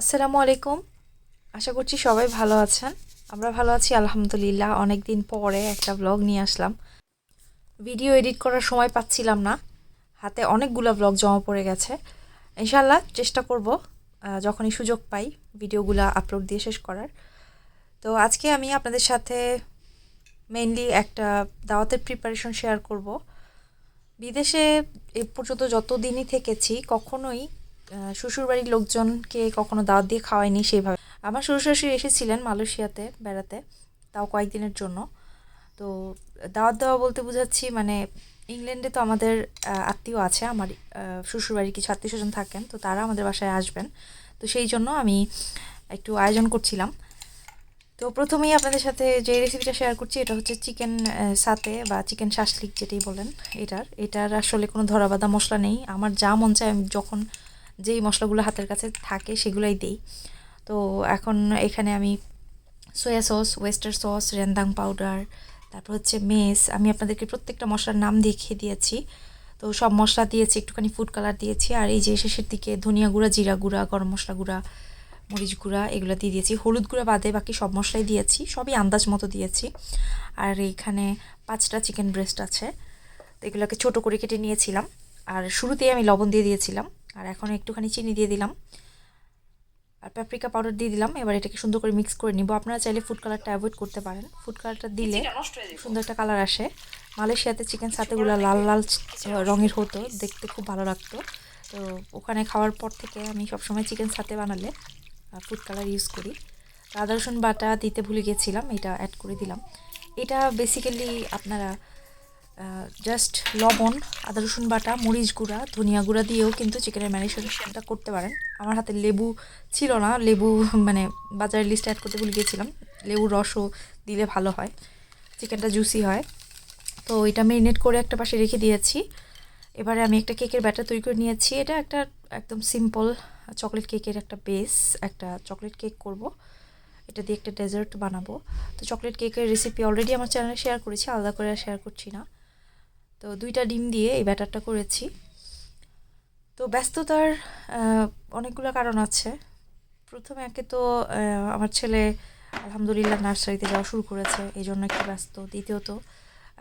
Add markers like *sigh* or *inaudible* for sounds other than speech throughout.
আসসালামু আলাইকুম। আশা করছি সবাই ভালো আছেন। আমরা ভালো আছি, আলহামদুলিল্লাহ। অনেক দিন পরে একটা ব্লগ নিয়ে আসলাম। ভিডিও এডিট করার সময় পাচ্ছিলাম না। হাতে অনেকগুলো ব্লগ জমা পড়ে গেছে। ইনশাল্লাহ চেষ্টা করব যখনই সুযোগ পাই ভিডিওগুলো আপলোড দিয়ে শেষ করার। তো আজকে আমি আপনাদের সাথে মেইনলি একটা দাওয়াতের প্রিপারেশন শেয়ার করব। বিদেশে এ পর্যন্ত যত দিনই থেকেছি, কখনোই শ্বশুরবাড়ির লোকজনকে কখনো দাওয়াত দিয়ে খাওয়াইনি সেইভাবে। আমার শ্বশুর শাশুড়ি এসেছিলেন মালয়েশিয়াতে বেড়াতে, তাও কয়েকদিনের জন্য। তো দাওয়াত দেওয়া বলতে বোঝাচ্ছি মানে ইংল্যান্ডে তো আমাদের আত্মীয় আছে, আমার শ্বশুরবাড়ির কিছু আত্মীয় স্বজন থাকেন, তো তারা আমাদের বাসায় আসবেন। তো সেই জন্য আমি একটু আয়োজন করছিলাম। তো প্রথমেই আপনাদের সাথে যে রেসিপিটা শেয়ার করছি, এটা হচ্ছে চিকেন সাতে বা চিকেন শাসলিক যেটাই বলেন, এটার। এটার আসলে কোনো ধরা বাঁধা মশলা নেই। আমার যা মন চায় আমি যখন যেই মশলাগুলো হাতের কাছে থাকে সেগুলোই দিই। তো এখন এখানে আমি soya sauce oyster sauce rendang powder তারপর হচ্ছে মেস আমি আপনাদেরকে প্রত্যেকটা মশলার নাম দেখিয়ে দিয়েছি। তো সব মশলা দিয়েছি, একটুখানি ফুড কালার দিয়েছি, আর এই যে শেষের দিকে ধনিয়া গুঁড়া, জিরা গুঁড়া, গরম মশলা গুঁড়া, মরিচ গুঁড়া, এগুলো দিয়ে দিয়েছি। হলুদ গুঁড়া বাদে বাকি সব মশলাই দিয়েছি, সবই আন্দাজ মতো দিয়েছি। আর এইখানে পাঁচটা চিকেন ব্রেস্ট আছে। তো এগুলোকে ছোটো করে কেটে নিয়েছিলাম। আর শুরুতেই আমি লবণ দিয়ে দিয়েছিলাম। আর এখন একটুখানি চিনি দিয়ে দিলাম। আর প্যাপ্রিকা পাউডার দিয়ে দিলাম। এবার এটাকে সুন্দর করে মিক্স করে নিব। আপনারা চাইলে ফুড কালারটা অ্যাভয়েড করতে পারেন। ফুড কালারটা দিলে সুন্দর একটা কালার আসে। মালয়েশিয়াতে চিকেন সাতেগুলো লাল লাল রঙের হতো দেখতে খুব ভালো লাগতো। তো ওখানে খাওয়ার পর থেকে আমি সবসময় চিকেন সাতে বানালে ফুড কালার ইউজ করি। আদা রসুন বাটা দিতে ভুলে গেছিলাম এটা অ্যাড করে দিলাম। এটা বেসিক্যালি আপনারা জাস্ট লবণ, আদা, রসুন বাটা, মরিচ গুঁড়া, ধনিয়া গুঁড়া দিয়েও কিন্তু চিকেনের ম্যারিনেশনটা করতে পারেন। আমার হাতে লেবু ছিল না, লেবু *laughs* মানে বাজারের লিস্টে অ্যাড করতে ভুলে গিয়েছিলাম। লেবুর রসও দিলে ভালো হয় চিকেনটা জুসি হয়। তো এটা মেরিনেট করে একটা পাশে রেখে দিয়েছি। এবারে আমি একটা কেকের ব্যাটার তৈরি করে নিয়েছি। এটা একটা একদম সিম্পল চকলেট কেকের একটা বেস একটা চকলেট কেক করব। এটা দিয়ে একটা ডেজার্ট বানাবো। তো চকলেট কেকের রেসিপি অলরেডি আমার চ্যানেলে শেয়ার করেছি, আলাদা করে শেয়ার করছি না। তো দুইটা ডিম দিয়ে এই ব্যাটারটা করেছি। তো ব্যস্ততার অনেকগুলো কারণ আছে। প্রথমে একে তো আমার ছেলে আলহামদুলিল্লাহ নার্সারিতে যাওয়া শুরু করেছে এই জন্য একটু ব্যস্ত। দ্বিতীয়ত,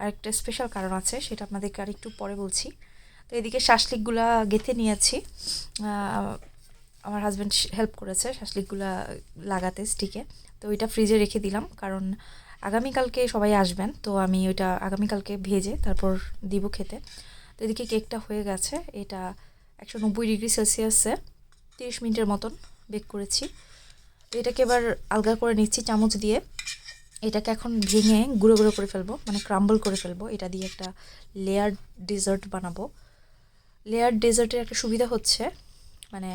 আরেকটা স্পেশাল কারণ আছে, সেটা আপনাদেরকে আর একটু পরে বলছি। তো এদিকে শাসলিকগুলা গেঁথে নিয়েছি। আমার হাজব্যান্ড হেল্প করেছে শাসলিকগুলা লাগাতে স্টিকে তো ওইটা ফ্রিজে রেখে দিলাম, কারণ আগামীকালকে সবাই আসবেন, তো আমি ওইটা আগামীকালকে ভেজে তারপর দিব খেতে। তো এদিকে কেকটা হয়ে গেছে, এটা একশো নব্বই ডিগ্রি সেলসিয়াসে তিরিশ মিনিটের মতন বেক করেছি। তো এটাকে এবার আলগা করে নিচ্ছি চামচ দিয়ে। এটাকে এখন ভেঙে গুঁড়ো গুঁড়ো করে ফেলব মানে ক্রাম্বল করে ফেলব। এটা দিয়ে একটা লেয়ার ডেজার্ট বানাবো। লেয়ার ডেজার্টের একটা সুবিধা হচ্ছে মানে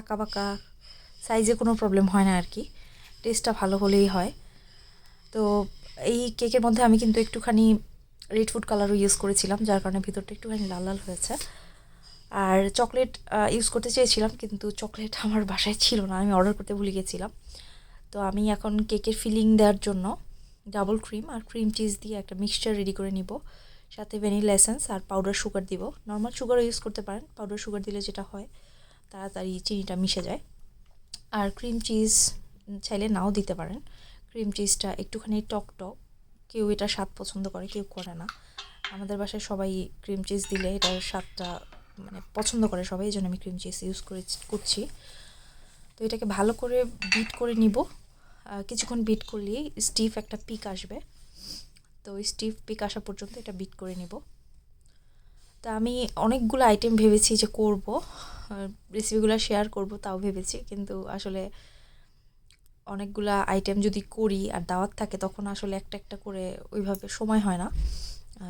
আঁকা বাঁকা সাইজে কোনো প্রবলেম হয় না আর কি। টেস্টটা ভালো হলেই হয়। তো এই কেকের মধ্যে আমি কিন্তু একটুখানি রেড ফুড কালারও ইউজ করেছিলাম, যার কারণে ভিতরটা একটুখানি লাল লাল হয়েছে। আর চকলেট ইউজ করতে চেয়েছিলাম, কিন্তু চকলেট *laughs* আমার বাসায় ছিল না, আমি অর্ডার করতে ভুলে গেছিলাম। তো আমি এখন কেকের ফিলিং দেওয়ার জন্য ডাবল ক্রিম আর ক্রিম চিজ দিয়ে একটা মিক্সচার রেডি করে নিব। সাথে ভ্যানিলা এসেন্স আর পাউডার সুগার দিব। নর্মাল সুগারও ইউজ করতে পারেন পাউডার সুগার দিলে যেটা হয়, তাড়াতাড়ি চিনিটা মিশে যায়। আর ক্রিম চিজ চাইলে নাও দিতে পারেন। ক্রিম চিজটা একটুখানি টক টক, কেউ এটা স্বাদ পছন্দ করে, কেউ করে না। আমাদের বাসায় সবাই ক্রিম চিজ দিলে এটার স্বাদটা মানে পছন্দ করে সবাই, এই জন্য আমি ক্রিম চিজ ইউজ করে, করছি। তো এটাকে ভালো করে বিট করে নিব। কিছুক্ষণ বিট করলেই স্টিফ একটা পিক আসবে। তো স্টিফ পিক আসা পর্যন্ত এটা বিট করে নিব। তা আমি অনেকগুলো আইটেম ভেবেছি যে করব। রেসিপিগুলো শেয়ার করব, তাও ভেবেছি। কিন্তু আসলে অনেকগুলা আইটেম যদি করি আর দাওয়াত থাকে, তখন আসলে একটা একটা করে ওইভাবে সময় হয় না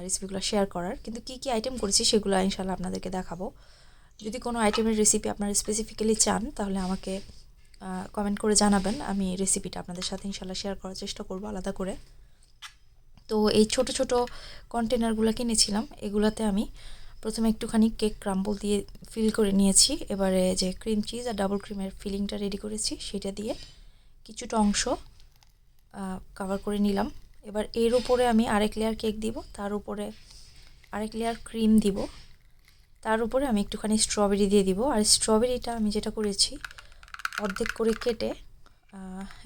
রেসিপিগুলো শেয়ার করার। কিন্তু কি কি আইটেম করেছি সেগুলো ইনশাল্লাহ আপনাদেরকে দেখাবো। যদি কোনো আইটেমের রেসিপি আপনারা স্পেসিফিক্যালি চান, তাহলে আমাকে কমেন্ট করে জানাবেন। আমি রেসিপিটা আপনাদের সাথে ইনশাল্লাহ শেয়ার করার চেষ্টা করব আলাদা করে। তো এই ছোট ছোট কন্টেনারগুলো কিনেছিলাম, এগুলাতে আমি প্রথমে একটুখানি কেক ক্রাম্বল দিয়ে ফিল করে নিয়েছি। এবারে যে ক্রিম চিজ আর ডাবল ক্রিমের ফিলিংটা রেডি করেছি, সেটা দিয়ে কিছুটা অংশ কভার করে নিলাম। এবার এর উপরে আমি আরেক লেয়ার কেক দিব, তার উপরে আরেক লেয়ার ক্রিম দিব, তার উপরে আমি একটুখানি স্ট্রবেরি দিয়ে দিব। আর স্ট্রবেরিটা আমি যেটা করেছি, অর্ধেক করে কেটে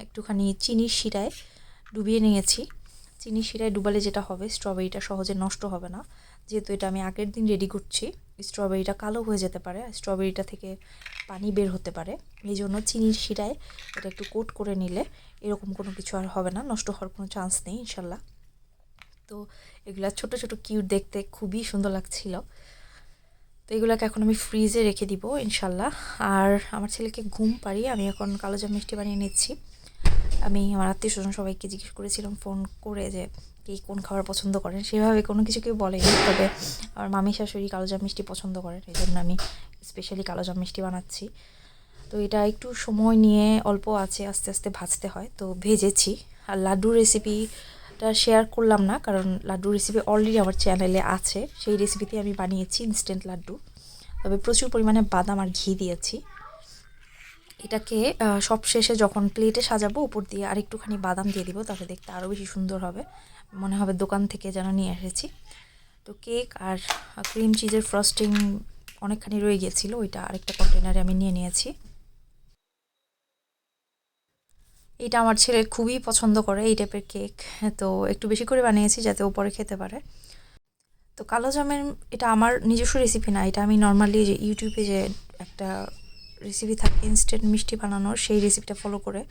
একটুখানি চিনির শিরায় ডুবিয়ে নিয়েছি। চিনির শিরায় ডুবালে যেটা হবে স্ট্রবেরিটা সহজে নষ্ট হবে না। যেহেতু এটা আমি আগের দিন রেডি করছি স্ট্রবেরিটা কালো হয়ে যেতে পারে স্ট্রবেরিটা থেকে পানি বের হতে পারে। এই জন্য চিনির শিরায় এটা একটু কোট করে নিলে এরকম কোনো কিছু আর হবে না, নষ্ট হওয়ার কোনো চান্স নেই, ইনশাল্লাহ। তো এগুলা ছোট ছোট কিউট দেখতে খুবই সুন্দর লাগছিল। তো এগুলোকে এখন আমি ফ্রিজে রেখে দিব, ইনশাল্লাহ। আর আমার ছেলেকে ঘুম পাড়িয়ে আমি এখন কালো জাম মিষ্টি বানিয়ে নিচ্ছি। আমি, আমার আত্মীয় স্বজন সবাইকে জিজ্ঞেস করেছিলাম ফোন করে যে কে কোন খাবার পছন্দ করেন, সেভাবে কোনো কিছু কেউ বলেনি। তবে আমার মামি শাশুড়ি কালোজাম মিষ্টি পছন্দ করেন এই জন্য আমি স্পেশালি কালোজাম মিষ্টি বানাচ্ছি। তো এটা একটু সময় নিয়ে অল্প আছে, আস্তে আস্তে ভাজতে হয়। তো ভেজেছি। আর লাড্ডু রেসিপিটা শেয়ার করলাম না, কারণ লাড্ডু রেসিপি অলরেডি আমার চ্যানেলে আছে। সেই রেসিপিতে আমি বানিয়েছি ইনস্ট্যান্ট লাড্ডু। তবে প্রচুর পরিমাণে বাদাম আর ঘি দিয়েছি। এটাকে সব শেষে যখন প্লেটে সাজাবো, উপর দিয়ে আরেকটুখানি বাদাম দিয়ে দিব, তাহলে দেখতে আরও বেশি সুন্দর হবে। মনে হবে দোকান থেকে যেন নিয়ে এসেছি। তো কেক আর ক্রিম চিজের ফ্রস্টিং অনেকখানি রয়ে গিয়েছিল, ওইটা আরেকটা কন্টেনারে আমি নিয়ে নিয়েছি। এটা আমার ছেলে খুবই পছন্দ করে এই টাইপের কেক, তো একটু বেশি করে বানিয়েছি যাতে ও পরে খেতে পারে। তো কালো জামের এটা আমার নিজস্ব রেসিপি না, এটা আমি নর্মালি যে ইউটিউবে যে একটা রেসিপি থাকে ইনস্ট্যান্ট মিষ্টি বানানোর, সেই রেসিপিটা ফলো করে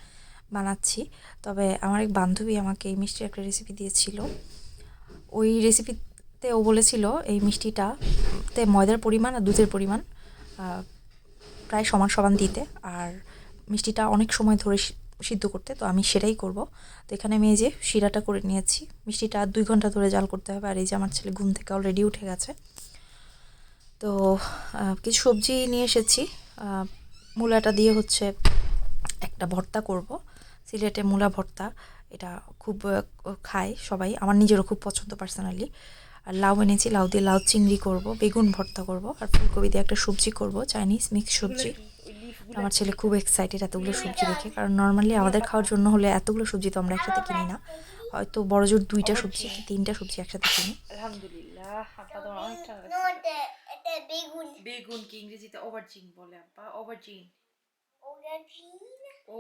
বানাচ্ছি। তবে আমার এক বান্ধবী আমাকে এই মিষ্টির একটা রেসিপি দিয়েছিল। ওই রেসিপিতে ও বলেছিল, এই মিষ্টিটাতে ময়দার পরিমাণ আর দুধের পরিমাণ প্রায় সমান সমান দিতে। আর মিষ্টিটা অনেক সময় ধরে সিদ্ধ করতে, তো আমি সেটাই করব। তো এখানে আমি এই যে শিরাটা করে নিয়েছি। মিষ্টিটা দুই ঘণ্টা ধরে জাল করতে হবে। আর এই যে আমার ছেলে ঘুম থেকে অলরেডি উঠে গেছে। তো কিছু সবজি নিয়ে এসেছি। মূলাটা দিয়ে হচ্ছে একটা ভর্তা করব। সিলেটে মূলা ভর্তা এটা খুব খায় সবাই। আমার নিজেরও খুব পছন্দ পার্সোনালি আর লাউ এনেছি লাউ দিয়ে লাউ চিংড়ি করব বেগুন ভর্তা করব আর ফুলকপি দিয়ে একটা সবজি করব চাইনিজ মিক্স সবজি। আমার ছেলে খুব এক্সাইটেড এতগুলো সবজি দেখে কারণ নর্মালি আমাদের খাওয়ার জন্য হলে এতগুলো সবজি তো আমরা একসাথে কিনি না। হয়তো বড় জোর দুইটা সবজি কি তিনটা সবজি একসাথে কিনি। আলহামদুলিল্লাহ বেগুন। বেগুন কি ইংরেজিতে? বলে? ও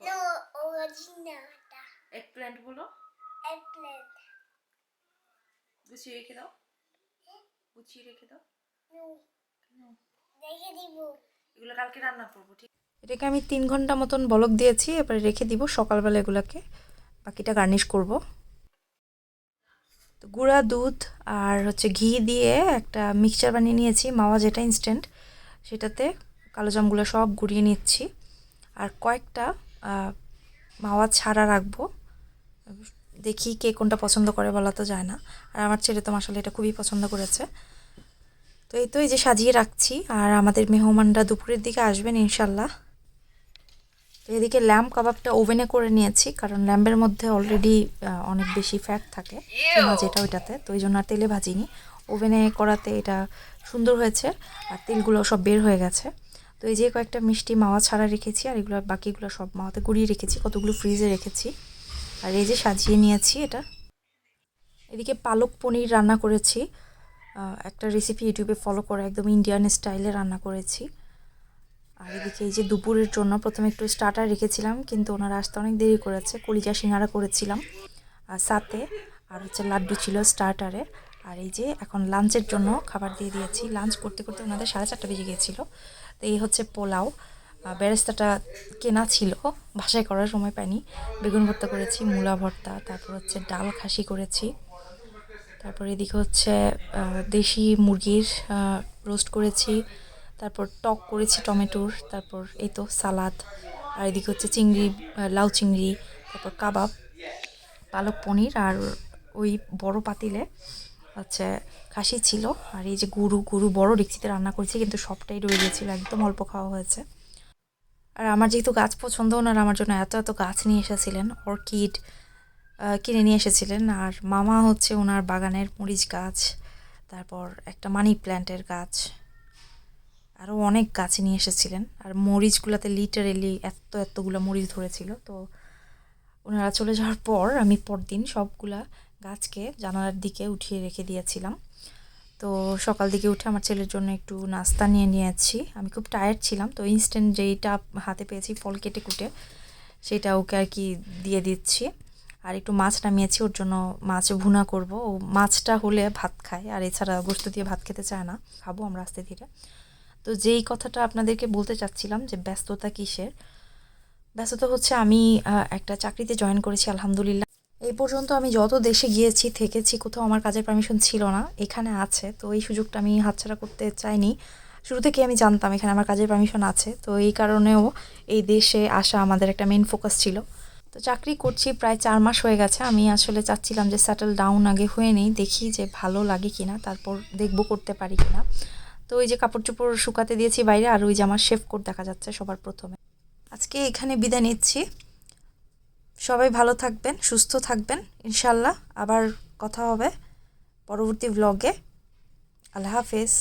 No, aubergine. এক বলো। Eggplant. গুছিয়ে রেখে দাও। গুছিয়ে রেখে দাও। No. দেখে দিব। এগুলো কালকে রান্না করব ঠিক? এটাকে আমি তিন ঘণ্টা মতন বলক দিয়েছি এবারে রেখে দিব সকালবেলা এগুলাকে। বাকিটা গার্নিশ করব। তো গুঁড়া দুধ আর হচ্ছে ঘি দিয়ে একটা মিক্সচার বানিয়ে নিয়েছি মাওয়া যেটা ইনস্ট্যান্ট সেটাতে কালো জামগুলো সব গুঁড়িয়ে নিচ্ছি। আর কয়েকটা মাওয়া ছাড়া রাখব। দেখি কে কোনটা পছন্দ করে বলা তো যায় না। আর আমার ছেলে তো আসলে এটা খুবই পছন্দ করেছে। তো এই তো এই যে সাজিয়ে রাখছি, আর আমাদের মেহমানরা দুপুরের দিকে আসবেন ইনশাল্লাহ তো এদিকে ল্যাম্প কাবাবটা ওভেনে করে নিয়েছি, কারণ ল্যাম্পের মধ্যে অলরেডি অনেক বেশি ফ্যাট থাকে যেটা ওইটাতে। তো ওই জন্য আর তেলে ভাজিনি। ওভেনে করাতে এটা সুন্দর হয়েছে, আর তেলগুলো সব বের হয়ে গেছে। তো এই যে কয়েকটা মিষ্টি মাওয়া ছাড়া রেখেছি, আর এগুলো বাকিগুলো সব মাওয়াতে গুঁড়িয়ে রেখেছি, কতগুলো ফ্রিজে রেখেছি। আর এই যে সাজিয়ে নিয়েছি এটা। এদিকে পালক পনির রান্না করেছি। একটা রেসিপি ইউটিউবে ফলো করে একদম ইন্ডিয়ান স্টাইলে রান্না করেছি। আর এদিকে এই যে দুপুরের জন্য প্রথমে একটু স্টার্টার রেখেছিলাম, কিন্তু ওনারা আসতে অনেক দেরি করেছে, কলিজা সিঙ্গারা করেছিলাম আর সাথে। আর হচ্ছে লাড্ডু ছিল স্টার্টারে আর এই যে এখন লাঞ্চের জন্য খাবার দিয়ে দিয়েছি। লাঞ্চ করতে করতে ওনাদের সাড়ে চারটা বেজে গিয়েছিল। তো এই হচ্ছে পোলাও। আহ, বেরেস্তাটা কেনা ছিল বাসায় করার সময় পাইনি। বেগুন ভর্তা করেছি মূলা ভর্তা তারপর হচ্ছে ডাল খাসি করেছি। তারপর এদিকে হচ্ছে দেশি মুরগির রোস্ট করেছি। তারপর টক করেছি টমেটোর তারপর এই তো সালাদ। আর এদিকে হচ্ছে চিংড়ি লাউ চিংড়ি তারপর কাবাব পালক পনির আর ওই বড় পাতিলে হচ্ছে খাসি ছিল আর এই যে গুরু গুরু বড় ডেকচিতে রান্না করেছি, কিন্তু সবটাই রয়ে গিয়েছিল একদম অল্প খাওয়া হয়েছে। আর আমার যেহেতু গাছ পছন্দ ওনারা আমার জন্য এত এত গাছ নিয়ে এসেছিলেন, অর্কিড কিনে নিয়ে এসেছিলেন, আর মামা হচ্ছে ওনার বাগানের মরিচ গাছ, তারপর একটা মানি প্ল্যান্টের গাছ, আরও অনেক গাছ নিয়ে এসেছিলেন, আর মরিচগুলোতে লিটারেলি এত এতগুলো মরিচ ধরেছিল, তো ওনারা চলে যাওয়ার পর আমি পরদিন সবগুলা গাছকে জানালার দিকে উঠিয়ে রেখে দিয়েছিলাম। তো সকাল দিকে উঠে আমার ছেলের জন্য একটু নাস্তা নিয়ে নিয়েছি। আমি খুব টায়ার্ড ছিলাম, তো ইনস্ট্যান্ট যেইটা হাতে পেয়েছি ফল কেটে কুটে, সেটা ওকে আর কি দিয়ে দিচ্ছি। আর একটু মাছ নামিয়েছি, ওর জন্য মাছ ভুনা করব। ও মাছটা হলে ভাত খায়, আর এছাড়া গোস্ত দিয়ে ভাত খেতে চায় না। খাব আমরা আস্তে ধীরে। তো যেই কথাটা আপনাদেরকে বলতে চাচ্ছিলাম যে ব্যস্ততা কিসের? ব্যস্ততা হচ্ছে আমি একটা চাকরিতে জয়েন করেছি, আলহামদুলিল্লাহ। এই পর্যন্ত আমি যত দেশে গিয়েছি, থেকেছি, কোথাও আমার কাজের পারমিশন ছিল না, এখানে আছে। তো এই সুযোগটা আমি হাতছাড়া করতে চাইনি। শুরু থেকে আমি জানতাম এখানে আমার কাজের পারমিশন আছে। তো এই কারণেও এই দেশে আসা আমাদের একটা মেন ফোকাস ছিল। তো চাকরি করছি প্রায় চার মাস হয়ে গেছে। আমি আসলে চাচ্ছিলাম যে সেটেল ডাউন আগে হয়ে নেই, দেখি যে ভালো লাগে কিনা, তারপর দেখব করতে পারি কিনা। তো ওই যে কাপড় চোপড় শুকাতে দিয়েছি বাইরে, আর ওই যে আমার শেফ কোট দেখা যাচ্ছে সবার প্রথমে। আজকে এখানে বিদায় নিচ্ছি। সবাই ভালো থাকবেন সুস্থ থাকবেন। ইনশাল্লাহ আবার কথা হবে পরবর্তী ব্লগে আল্লাহ হাফেজ।